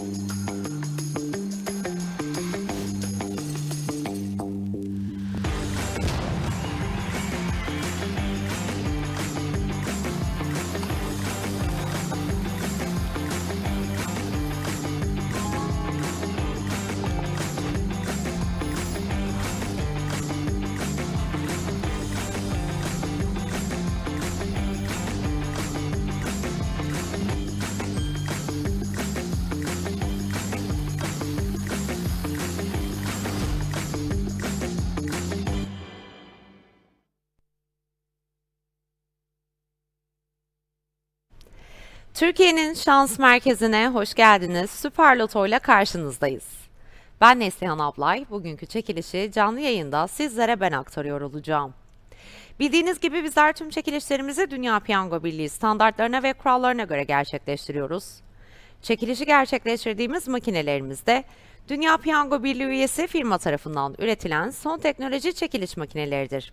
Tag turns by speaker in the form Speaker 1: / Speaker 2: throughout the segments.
Speaker 1: Thank you. Türkiye'nin şans merkezine hoş geldiniz. Süper Loto ile karşınızdayız. Ben Neslihan Ablay. Bugünkü çekilişi canlı yayında sizlere ben aktarıyor olacağım. Bildiğiniz gibi bizler tüm çekilişlerimizi Dünya Piyango Birliği standartlarına ve kurallarına göre gerçekleştiriyoruz. Çekilişi gerçekleştirdiğimiz makinelerimizde Dünya Piyango Birliği üyesi firma tarafından üretilen son teknoloji çekiliş makineleridir.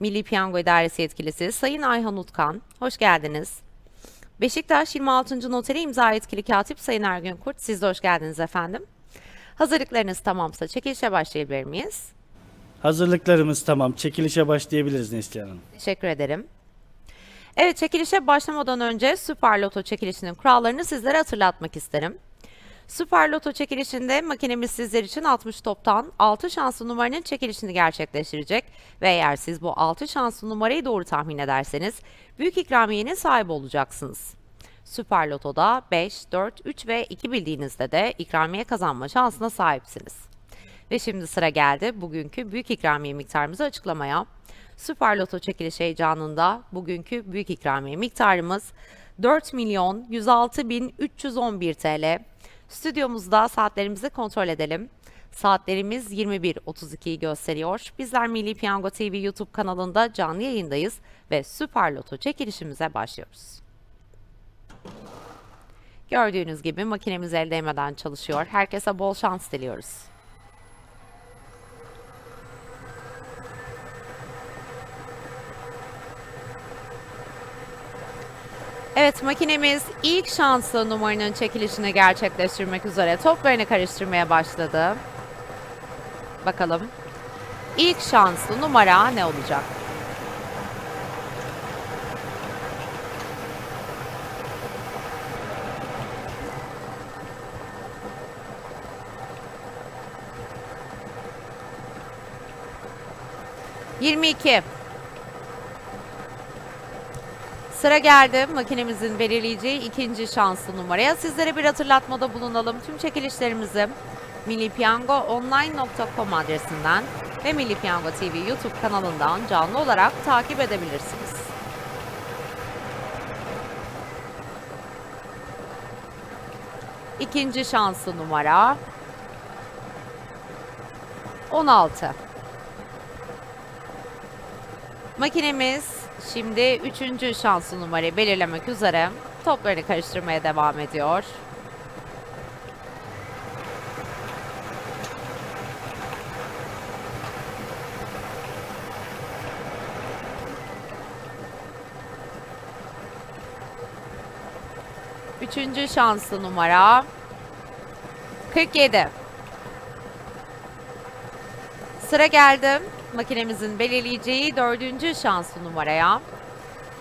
Speaker 1: Milli Piyango İdaresi Yetkilisi Sayın Ayhan Utkan, hoş geldiniz. Beşiktaş 26. Noteri imza yetkili katip Sayın Ergün Kurt, siz de hoş geldiniz efendim. Hazırlıklarınız tamamsa çekilişe başlayabilir miyiz?
Speaker 2: Hazırlıklarımız tamam. Çekilişe başlayabiliriz Neslihan Hanım.
Speaker 1: Teşekkür ederim. Evet çekilişe başlamadan önce Süper Loto çekilişinin kurallarını sizlere hatırlatmak isterim. Süper Loto çekilişinde makinemiz sizler için 60 toptan 6 şanslı numaranın çekilişini gerçekleştirecek ve eğer siz bu 6 şanslı numarayı doğru tahmin ederseniz büyük ikramiyenin sahibi olacaksınız. Süper Loto'da 5, 4, 3 ve 2 bildiğinizde de ikramiye kazanma şansına sahipsiniz. Ve şimdi sıra geldi bugünkü büyük ikramiye miktarımızı açıklamaya. Süper Loto çekiliş heyecanında bugünkü büyük ikramiye miktarımız 4 milyon 106 bin 311 TL. Stüdyomuzda saatlerimizi kontrol edelim. Saatlerimiz 21.32'yi gösteriyor. Bizler Milli Piyango TV YouTube kanalında canlı yayındayız ve Süper Loto çekilişimize başlıyoruz. Gördüğünüz gibi makinemiz el değmeden çalışıyor. Herkese bol şans diliyoruz. Evet makinemiz ilk şanslı numaranın çekilişini gerçekleştirmek üzere toplarını karıştırmaya başladı. Bakalım. İlk şanslı numara ne olacak? Yirmi iki. Sıra geldi makinemizin belirleyeceği ikinci şanslı numaraya. Sizlere bir hatırlatmada bulunalım. Tüm çekilişlerimizi millipiyangoonline.com adresinden ve Milli Piyango TV YouTube kanalından canlı olarak takip edebilirsiniz. İkinci şanslı numara 16. Makinemiz şimdi üçüncü şanslı numarayı belirlemek üzere toplarını karıştırmaya devam ediyor. Üçüncü şanslı numara 47. Sıra geldi makinemizin belirleyeceği dördüncü şanslı numaraya.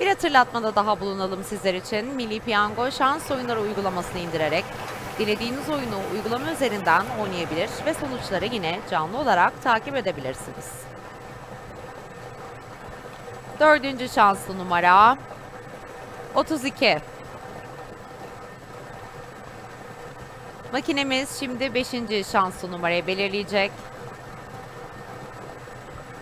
Speaker 1: Bir hatırlatmada daha bulunalım sizler için. Milli Piyango şans oyunları uygulamasını indirerek dilediğiniz oyunu uygulama üzerinden oynayabilir ve sonuçları yine canlı olarak takip edebilirsiniz. Dördüncü şanslı numara 32. Makinemiz şimdi 5. şanslı numarayı belirleyecek.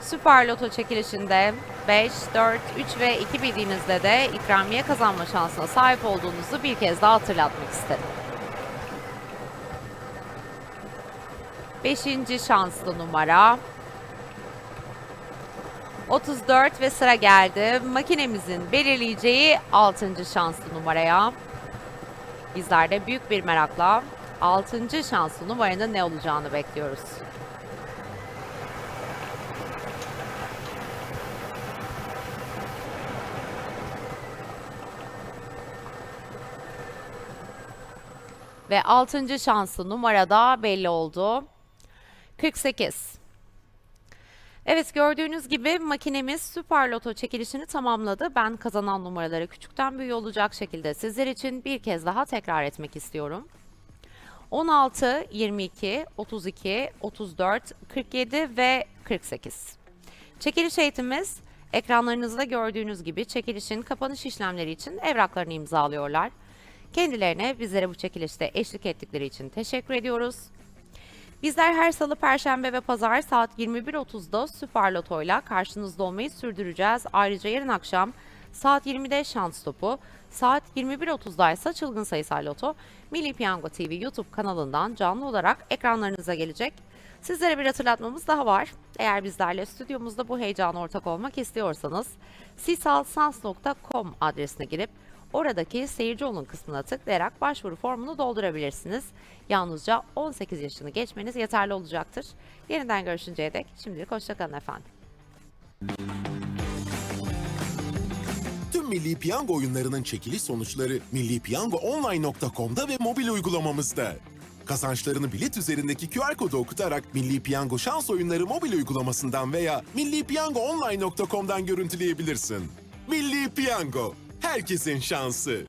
Speaker 1: Süper Loto çekilişinde 5, 4, 3 ve 2 bildiğinizde de ikramiye kazanma şansına sahip olduğunuzu bir kez daha hatırlatmak isterim. Beşinci şanslı numara. 34 ve sıra geldi. Makinemizin belirleyeceği 6. şanslı numaraya. Bizler de büyük bir merakla 6. şanslı numaranın ne olacağını bekliyoruz. Ve 6. şanslı numarada belli oldu. 48. Evet gördüğünüz gibi makinemiz Süper Loto çekilişini tamamladı. Ben kazanan numaraları küçükten büyüğe olacak şekilde sizler için bir kez daha tekrar etmek istiyorum. 16, 22, 32, 34, 47 ve 48. Çekiliş eğitimimiz ekranlarınızda gördüğünüz gibi çekilişin kapanış işlemleri için evraklarını imzalıyorlar. Kendilerine bizlere bu çekilişte eşlik ettikleri için teşekkür ediyoruz. Bizler her salı, perşembe ve pazar saat 21.30'da Süper Loto ile karşınızda olmayı sürdüreceğiz. Ayrıca yarın akşam saat 20'de Şans Topu, saat 21.30'da ise Çılgın Sayısal Loto, Milli Piyango TV YouTube kanalından canlı olarak ekranlarınıza gelecek. Sizlere bir hatırlatmamız daha var. Eğer bizlerle stüdyomuzda bu heyecana ortak olmak istiyorsanız sisalsans.com adresine girip Oradaki seyirci olun kısmına tıklayarak başvuru formunu doldurabilirsiniz. Yalnızca 18 yaşını geçmeniz yeterli olacaktır. Yeniden görüşünceye dek şimdilik hoşçakalın efendim.
Speaker 3: Tüm Milli Piyango oyunlarının çekiliş sonuçları millipiyangoonline.com'da ve mobil uygulamamızda. Kazançlarını bilet üzerindeki QR kodu okutarak Milli Piyango şans oyunları mobil uygulamasından veya millipiyangoonline.com'dan görüntüleyebilirsin. Milli Piyango, herkesin şansı.